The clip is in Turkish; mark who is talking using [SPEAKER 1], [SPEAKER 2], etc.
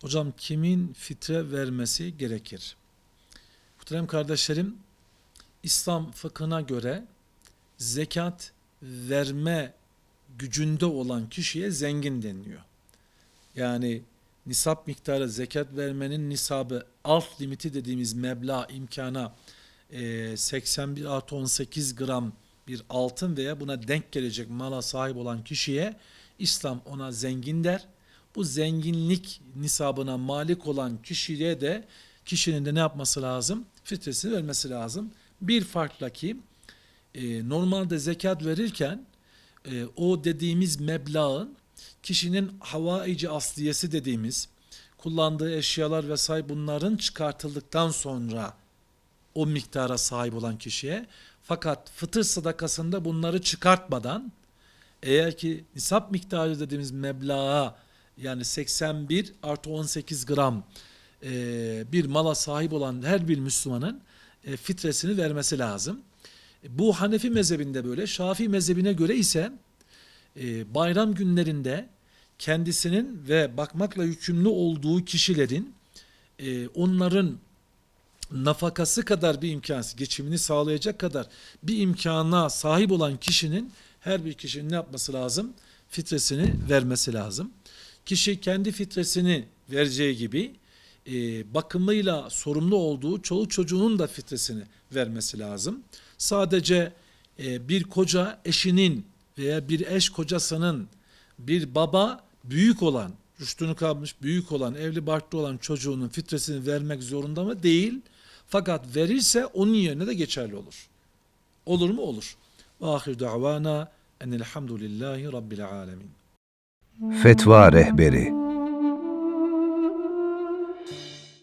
[SPEAKER 1] Hocam kimin fitre vermesi gerekir? Muhterem kardeşlerim, İslam fıkhına göre zekat verme gücünde olan kişiye zengin deniliyor. Yani nisap miktarı zekat vermenin nisabı alt limiti dediğimiz meblağ imkana e, 81 artı 18 gram bir altın veya buna denk gelecek mala sahip olan kişiye İslam ona zengin der. Bu zenginlik nisabına malik olan kişiye de kişinin de ne yapması lazım? Fitresini vermesi lazım. Bir farkla ki e, normalde zekat verirken e, o dediğimiz meblağın kişinin havaici asliyesi dediğimiz kullandığı eşyalar vesaire bunların çıkartıldıktan sonra o miktara sahip olan kişiye fakat fıtır sadakasında bunları çıkartmadan eğer ki nisap miktarı dediğimiz meblağa yani 81 artı 18 gram e, bir mala sahip olan her bir Müslümanın e, fitresini vermesi lazım. E, Bu Hanefi mezhebinde böyle. Şafii mezhebine göre ise e, bayram günlerinde kendisinin ve bakmakla yükümlü olduğu kişilerin e, onların nafakası kadar bir imkan, geçimini sağlayacak kadar bir imkana sahip olan kişinin her bir kişinin ne yapması lazım? Fitresini vermesi lazım. Kişi kendi fitresini vereceği gibi e, bakımıyla sorumlu olduğu çoluk çocuğunun da fitresini vermesi lazım. Sadece e, bir koca eşinin veya bir eş kocasının bir baba büyük olan, rüştünü kalmış büyük olan, evli barklı olan çocuğunun fitresini vermek zorunda mı? Değil. Fakat verirse onun yerine de geçerli olur. Olur mu? Olur. Ve ahir davana enelhamdülillahi rabbil alemin.
[SPEAKER 2] Fetva Rehberi